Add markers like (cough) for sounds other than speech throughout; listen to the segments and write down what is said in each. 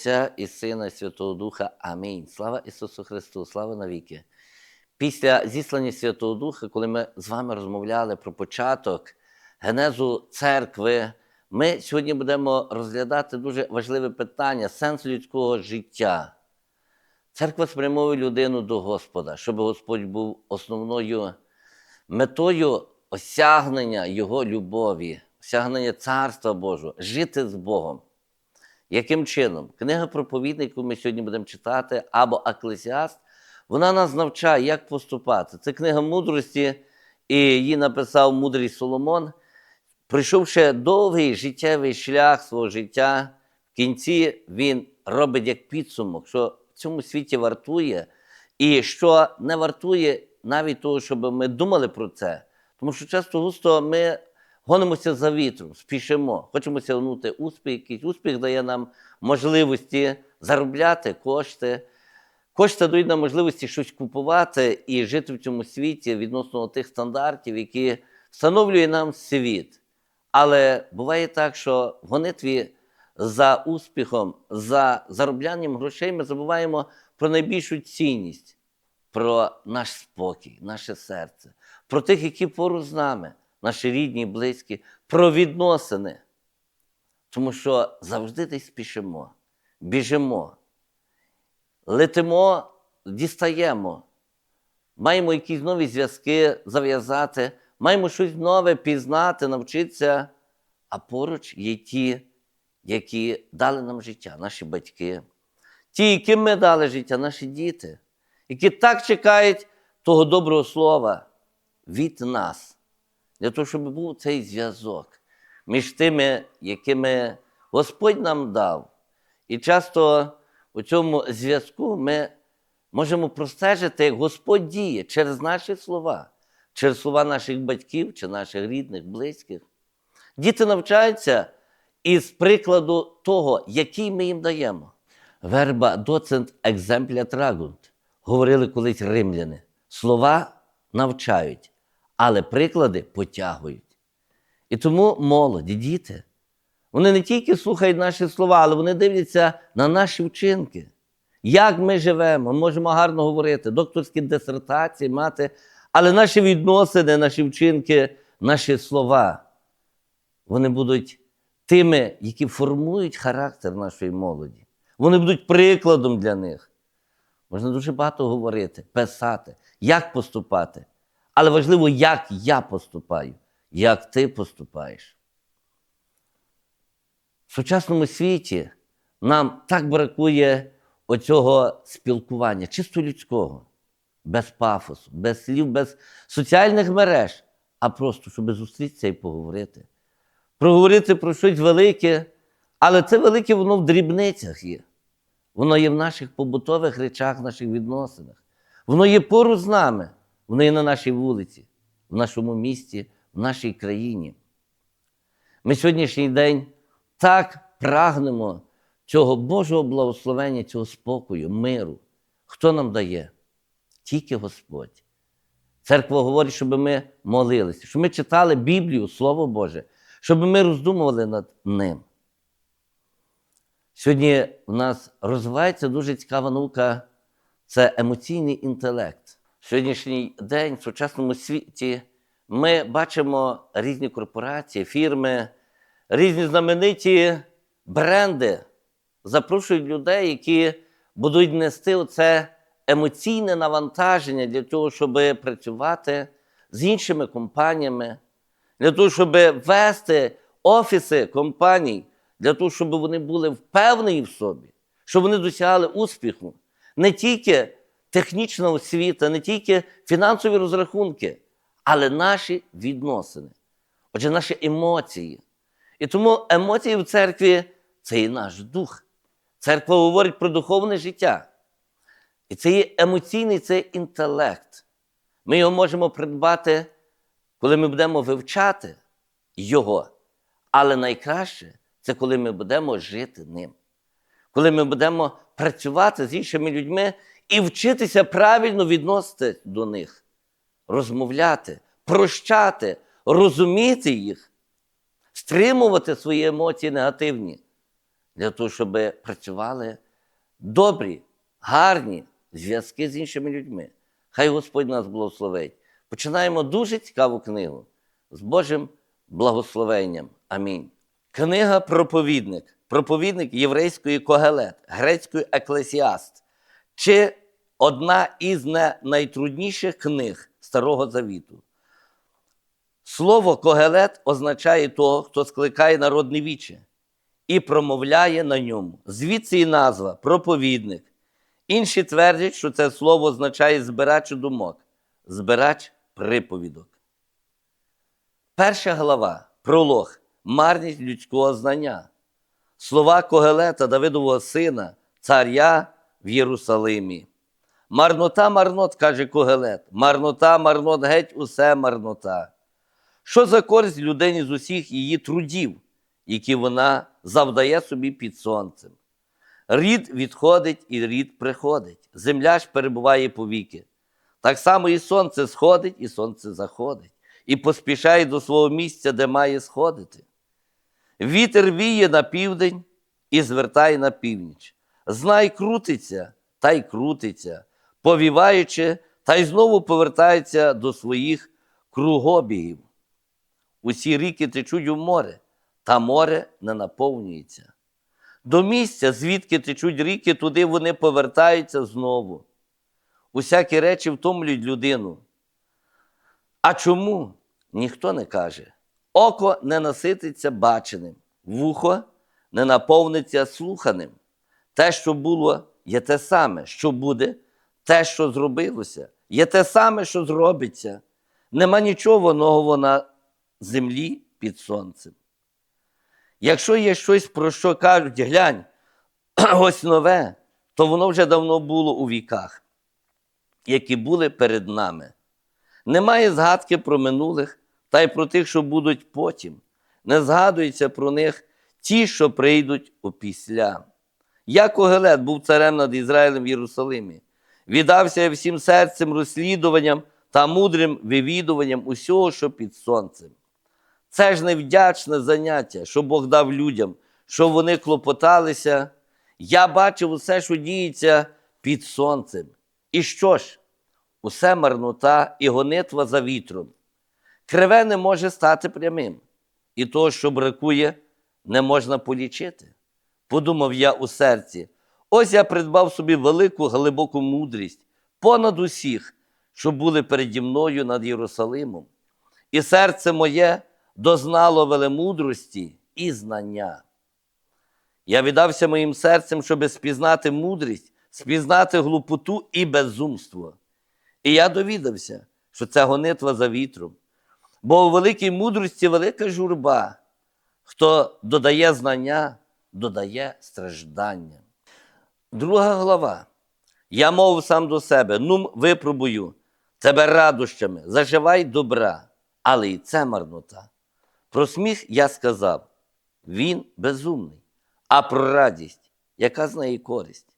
Отця і Сина, і Святого Духа. Амінь. Слава Ісусу Христу, слава навіки. Після зіслання Святого Духа, коли ми з вами розмовляли про початок генезу церкви, ми сьогодні будемо розглядати дуже важливе питання сенс людського життя. Церква спрямовує людину до Господа, щоб Господь був основною метою осягнення Його любові, осягнення Царства Божого, жити з Богом. Яким чином? Книга проповідник, яку ми сьогодні будемо читати, або Еклесіаст, вона нас навчає, як поступати. Це книга мудрості, і її написав мудрий Соломон. Прийшовши довгий життєвий шлях свого життя, в кінці він робить як підсумок, що в цьому світі вартує, і що не вартує навіть того, щоб ми думали про це. Тому що часто густо ми гонимося за вітром, спішимо, хочемо сягнути успіх, якийсь успіх дає нам можливості заробляти кошти. Кошти дають нам можливості щось купувати і жити в цьому світі відносно тих стандартів, які встановлює нам світ. Але буває так, що в гонитві за успіхом, за зароблянням грошей ми забуваємо про найбільшу цінність, про наш спокій, наше серце, про тих, які поруч з нами, наші рідні, близькі, про відносини. Тому що завжди десь спішимо, біжимо, летимо, дістаємо, маємо якісь нові зв'язки зав'язати, маємо щось нове пізнати, навчитися, а поруч є ті, які дали нам життя, наші батьки, ті, яким ми дали життя, наші діти, які так чекають того доброго слова від нас, для того, щоб був цей зв'язок між тими, якими Господь нам дав. І часто у цьому зв'язку ми можемо простежити, як Господь діє через наші слова, через слова наших батьків чи наших рідних, близьких. Діти навчаються із прикладу того, який ми їм даємо. Верба доцент екземпля трагунт, говорили колись римляни. Слова навчають, але приклади потягують. І тому молоді, діти, вони не тільки слухають наші слова, але вони дивляться на наші вчинки. Як ми живемо, можемо гарно говорити, докторські дисертації мати, але наші відносини, наші вчинки, наші слова, вони будуть тими, які формують характер нашої молоді. Вони будуть прикладом для них. Можна дуже багато говорити, писати, як поступати. Але важливо, як я поступаю, як ти поступаєш. В сучасному світі нам так бракує оцього спілкування, чисто людського, без пафосу, без слів, без соціальних мереж, а просто, щоб зустрітися і поговорити. Проговорити про щось велике, але це велике воно в дрібницях є. Воно є в наших побутових речах, в наших відносинах. Воно є поруч з нами, воно є на нашій вулиці, в нашому місті, в нашій країні. Ми сьогоднішній день так прагнемо цього Божого благословення, цього спокою, миру. Хто нам дає? Тільки Господь. Церква говорить, щоб ми молилися, щоб ми читали Біблію, Слово Боже, щоб ми роздумували над ним. Сьогодні в нас розвивається дуже цікава наука це емоційний інтелект. Сьогоднішній день в сучасному світі ми бачимо різні корпорації, фірми, різні знамениті бренди запрошують людей, які будуть нести це емоційне навантаження для того, щоб працювати з іншими компаніями, для того, щоб вести офіси компаній, для того, щоб вони були впевнені в собі, щоб вони досягали успіху. Не тільки технічна освіта, не тільки фінансові розрахунки, але наші відносини, отже, наші емоції. І тому емоції в церкві це і наш дух. Церква говорить про духовне життя. І це є емоційний це є інтелект. Ми його можемо придбати, коли ми будемо вивчати його. Але найкраще це коли ми будемо жити ним. Коли ми будемо працювати з іншими людьми і вчитися правильно відносити до них, розмовляти, прощати, розуміти їх, стримувати свої емоції негативні для того, щоб працювали добрі, гарні зв'язки з іншими людьми. Хай Господь нас благословить. Починаємо дуже цікаву книгу з Божим благословенням. Амінь. Книга Проповідник. Проповідник єврейської Когелет, грецької Еклесіаст. Чи одна із найтрудніших книг Старого Завіту. Слово Когелет означає того, хто скликає народне віче і промовляє на ньому. Звідси і назва проповідник. Інші твердять, що це слово означає збирач думок, збирач приповідок. Перша глава пролог марність людського знання. Слова Когелета Давидового сина, царя в Єрусалимі. Марнота, марнот, каже Когелет, марнота, марнот, геть усе марнота. Що за користь людині з усіх її трудів, які вона завдає собі під сонцем? Рід відходить і рід приходить. Земля ж перебуває повіки. Так само і сонце сходить, і сонце заходить, і поспішає до свого місця, де має сходити. Вітер віє на південь і звертає на північ. Знай крутиться, та й крутиться, повіваючи, та й знову повертається до своїх кругобігів. Усі ріки течуть у море, та море не наповнюється. До місця, звідки течуть ріки, туди вони повертаються знову. Усякі речі втомлюють людину. А чому? Ніхто не каже. Око не насититься баченим, вухо не наповниться слуханим. Те, що було, є те саме, що буде, те, що зробилося, є те саме, що зробиться. Нема нічого нового на землі під сонцем. Якщо є щось, про що кажуть, глянь, (clears throat) ось нове, то воно вже давно було у віках, які були перед нами. Немає згадки про минулих та й про тих, що будуть потім. Не згадується про них ті, що прийдуть опісля. Як Огелет був царем над Ізраїлем в Єрусалимі, віддався всім серцем розслідуванням та мудрим вивідуванням усього, що під сонцем. Це ж невдячне заняття, що Бог дав людям, що вони клопоталися. Я бачив усе, що діється під сонцем. І що ж? Усе марнота і гонитва за вітром. Криве не може стати прямим, і того, що бракує, не можна полічити. Подумав я у серці: ось я придбав собі велику глибоку мудрість понад усіх, що були переді мною над Єрусалимом. І серце моє дознало велемудрості і знання. Я віддався моїм серцем, щоби спізнати мудрість, спізнати глупоту і безумство. І я довідався, що це гонитва за вітром. Бо у великій мудрості велика журба. Хто додає знання, додає страждання. Друга глава. Я мовив сам до себе: ну, випробую тебе радощами, заживай добра, але і це марнота. Про сміх я сказав: він безумний, а про радість, яка з неї користь.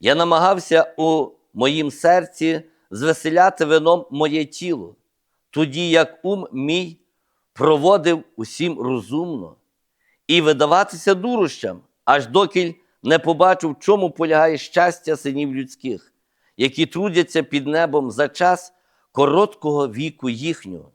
Я намагався у моїм серці звеселяти вином моє тіло, тоді як ум мій проводив усім розумно і видаватися дурощам, аж докіль не побачив, в чому полягає щастя синів людських, які трудяться під небом за час короткого віку їхнього.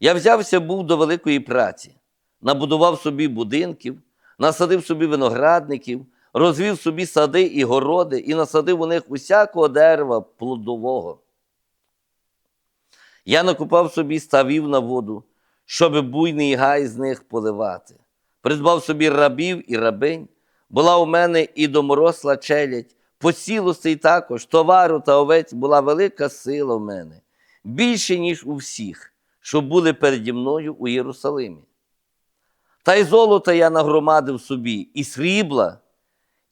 Я взявся був до великої праці, набудував собі будинків, насадив собі виноградників, розвів собі сади і городи і насадив у них усякого дерева плодового. Я накупав собі ставів на воду, щоб буйний гай з них поливати. Придбав собі рабів і рабинь, була у мене і доморосла челядь, посілостей також, товару та овець була велика сила в мене, більше, ніж у всіх, що були переді мною у Єрусалимі. Та й золота я нагромадив собі, і срібла,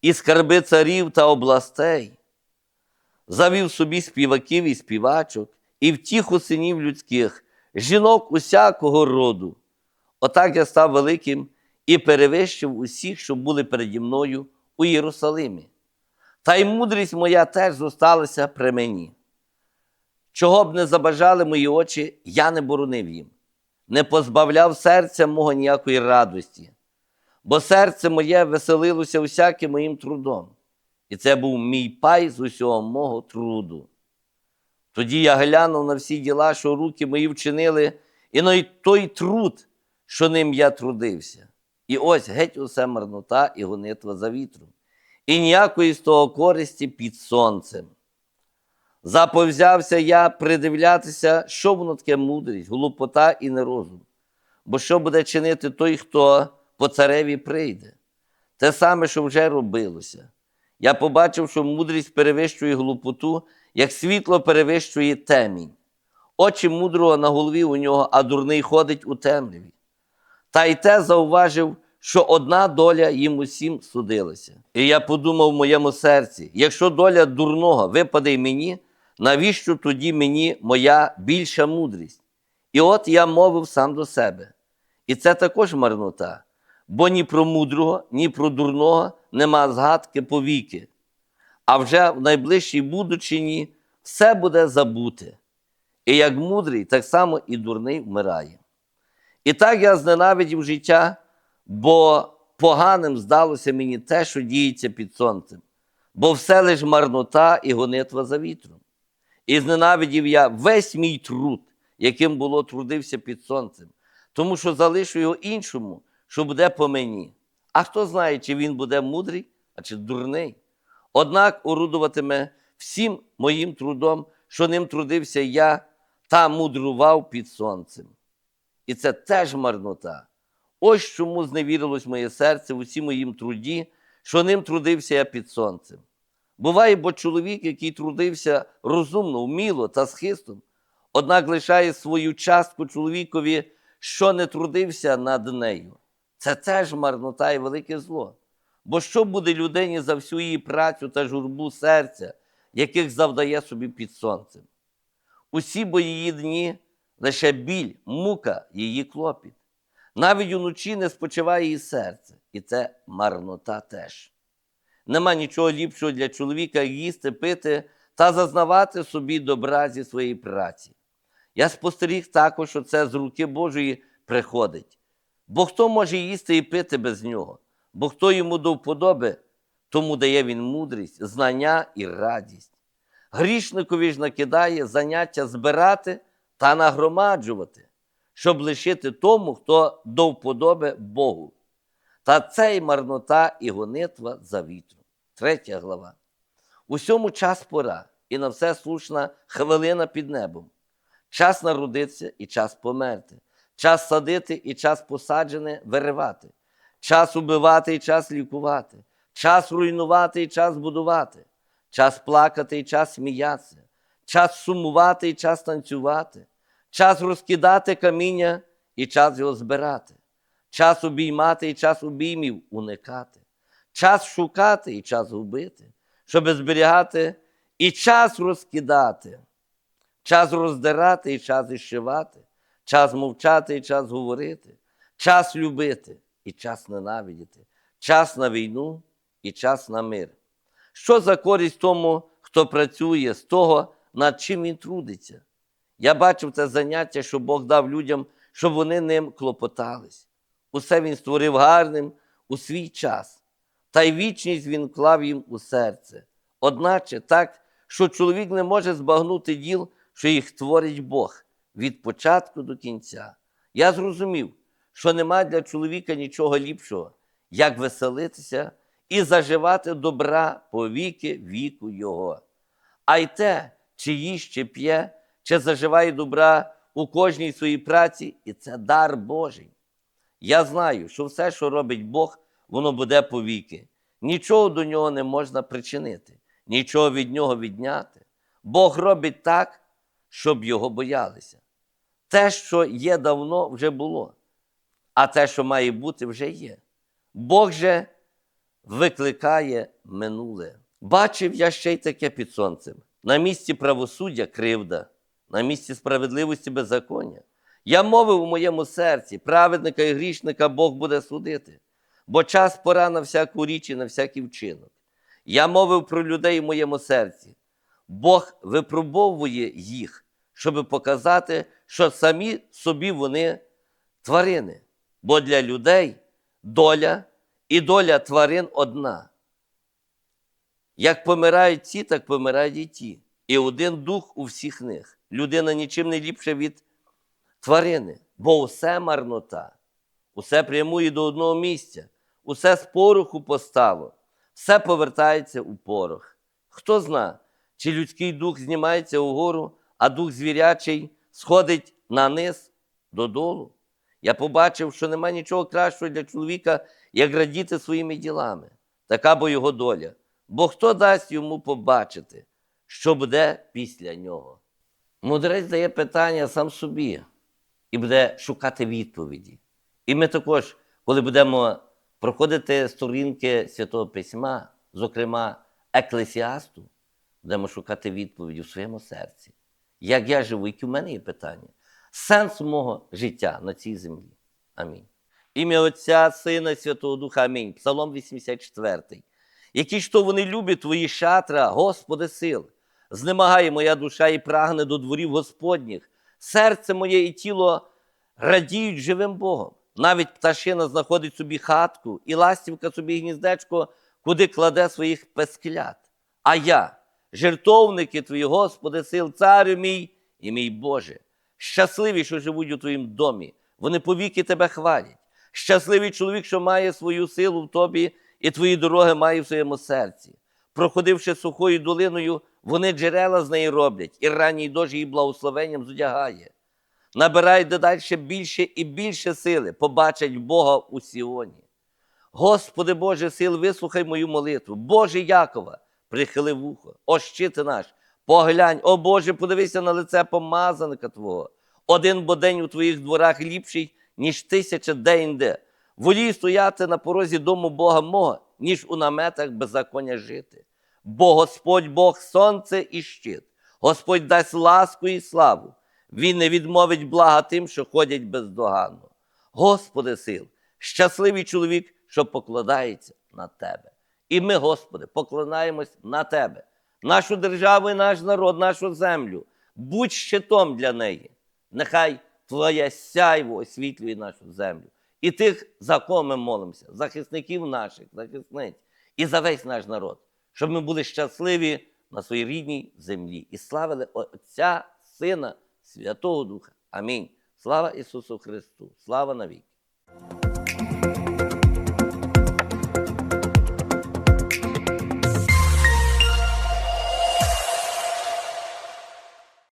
і скарби царів та областей. Завів собі співаків і співачок, і втіху синів людських, жінок усякого роду. Отак я став великим і перевищив усіх, що були переді мною у Єрусалимі. Та й мудрість моя теж зосталася при мені. Чого б не забажали мої очі, я не боронив їм, не позбавляв серця мого ніякої радості. бо серце моє веселилося усяким моїм трудом, і це був мій пай з усього мого труду. Тоді я глянув на всі діла, що руки мої вчинили, і на той труд, що ним я трудився. І ось геть усе марнота і гонитва за вітром, і ніякої з того користі під сонцем. Заповзявся я придивлятися, що воно таке мудрість, глупота і нерозум. Бо що буде чинити той, хто по цареві прийде? Те саме, що вже робилося. Я побачив, що мудрість перевищує глупоту, як світло перевищує темінь. Очі мудрого на голові у нього, а дурний ходить у темряві. Та й те зауважив, що одна доля їм усім судилася. І я подумав в моєму серці: якщо доля дурного випаде й мені, навіщо тоді мені моя більша мудрість? І от я мовив сам до себе. І це також марнота, бо ні про мудрого, ні про дурного нема згадки повіки. А вже в найближчій будучині все буде забуте. І як мудрий, так само і дурний вмирає. І так я зненавидів життя, бо поганим здалося мені те, що діється під сонцем, бо все лиш марнота і гонитва за вітром. І зненавидів я весь мій труд, яким було трудився під сонцем, тому що залишу його іншому, що буде по мені. А хто знає, чи він буде мудрий, а чи дурний. Однак орудуватиме всім моїм трудом, що ним трудився я та мудрував під сонцем. І це теж марнота. Ось чому зневірилось моє серце в усім моїм труді, що ним трудився я під сонцем. Буває, бо чоловік, який трудився розумно, вміло та з хистом, однак лишає свою частку чоловікові, що не трудився над нею. Це теж марнота і велике зло. Бо що буде людині за всю її працю та журбу серця, яких завдає собі під сонцем? Усі бо її дні лише біль, мука, її клопіт. Навіть уночі не спочиває її серце, і це марнота теж. Нема нічого ліпшого для чоловіка їсти, пити та зазнавати собі добра зі своєї праці. Я спостеріг також, що це з руки Божої приходить. Бо хто може їсти і пити без нього? Бо хто йому до вподоби, тому дає він мудрість, знання і радість. Грішникові ж накидає заняття збирати та нагромаджувати, щоб лишити тому, хто до вподоби Богу. Та це й марнота і гонитва за вітром. Третя глава. Усьому час пора, і на все слушна хвилина під небом. Час народитися і час померти, час садити і час посаджене виривати, час убивати і час лікувати, час руйнувати і час будувати, час плакати і час сміятися, час сумувати і час танцювати, час розкидати каміння і час його збирати, час обіймати і час обіймів уникати, час шукати і час губити, щоб зберігати і час розкидати, час роздирати і час іщивати, час мовчати і час говорити, час любити і час ненавидіти, час на війну і час на мир. Що за користь тому, хто працює з того, над чим він трудиться? Я бачив це заняття, що Бог дав людям, щоб вони ним клопотались. Усе він створив гарним у свій час, та й вічність він вклав їм у серце. Одначе так, що чоловік не може збагнути діл, що їх творить Бог від початку до кінця. Я зрозумів, що нема для чоловіка нічого ліпшого, як веселитися і заживати добра по віки віку його. А й те, чи їсть, чи п'є, чи заживає добра у кожній своїй праці, і це дар Божий. Я знаю, що все, що робить Бог, воно буде повіки. Нічого до нього не можна причинити, нічого від нього відняти. Бог робить так, щоб його боялися. Те, що є давно, вже було, а те, що має бути, вже є. Бог же викликає минуле. Бачив я ще й таке під сонцем. На місці правосуддя кривда, на місці справедливості беззаконня. Я мовив у моєму серці, праведника і грішника Бог буде судити, бо час пора на всяку річ і на всякий вчинок. Я мовив про людей у моєму серці. Бог випробовує їх, щоб показати, що самі собі вони тварини. Бо для людей доля і доля тварин одна. Як помирають ці, так помирають і ті. І один дух у всіх них. Людина нічим не ліпша від тварини, бо усе марнота, усе прямує до одного місця, усе з пороху постало, все повертається у порох. Хто зна, чи людський дух знімається угору, а дух звірячий сходить на низ додолу? Я побачив, що нема нічого кращого для чоловіка, як радіти своїми ділами. Така бо його доля. Бо хто дасть йому побачити, що буде після нього? Мудрець дає питання сам собі і буде шукати відповіді. І ми також, коли будемо проходити сторінки Святого Письма, зокрема Еклесіасту, будемо шукати відповіді в своєму серці. Як я живу, які в мене є питання, сенс мого життя на цій землі. Амінь. Ім'я Отця, Сина і Святого Духа. Амінь. Псалом 84. Які ж то вони люблять твої шатра, Господи сил. Знемагає моя душа і прагне до дворів Господніх. Серце моє і тіло радіють живим Богом. Навіть пташина знаходить собі хатку, і ластівка собі гніздечко, куди кладе своїх песклят. А я, жертовники твої, Господи, сил, царю мій і мій Боже, щасливі, що живуть у твоїм домі, вони повіки тебе хвалять. Щасливий чоловік, що має свою силу в тобі, і твої дороги має в своєму серці. Проходивши сухою долиною, вони джерела з неї роблять, і ранній дощ її благословенням зодягає. Набирай дедалі більше і більше сили, побачать Бога у Сіоні. Господи Боже сил, вислухай мою молитву. Боже Якова, прихили вухо, о щити наш, поглянь, о Боже, подивися на лице помазаника Твого. Один бо день у твоїх дворах ліпший, ніж тисяча де-інде. Волій стояти на порозі дому Бога мого, ніж у наметах беззаконня жити. Бо Господь Бог сонце і щит, Господь дасть ласку і славу. Він не відмовить блага тим, що ходять бездоганно. Господи сил, щасливий чоловік, що покладається на Тебе. І ми, Господи, покладаємось на Тебе, нашу державу і наш народ, нашу землю. Будь щитом для неї. Нехай Твоє сяйво освітлює нашу землю. І тих, за кого ми молимося, захисників наших, захисниць, і за весь наш народ, щоб ми були щасливі на своїй рідній землі і славили Отця, Сина, Святого Духа. Амінь. Слава Ісусу Христу! Слава навіки!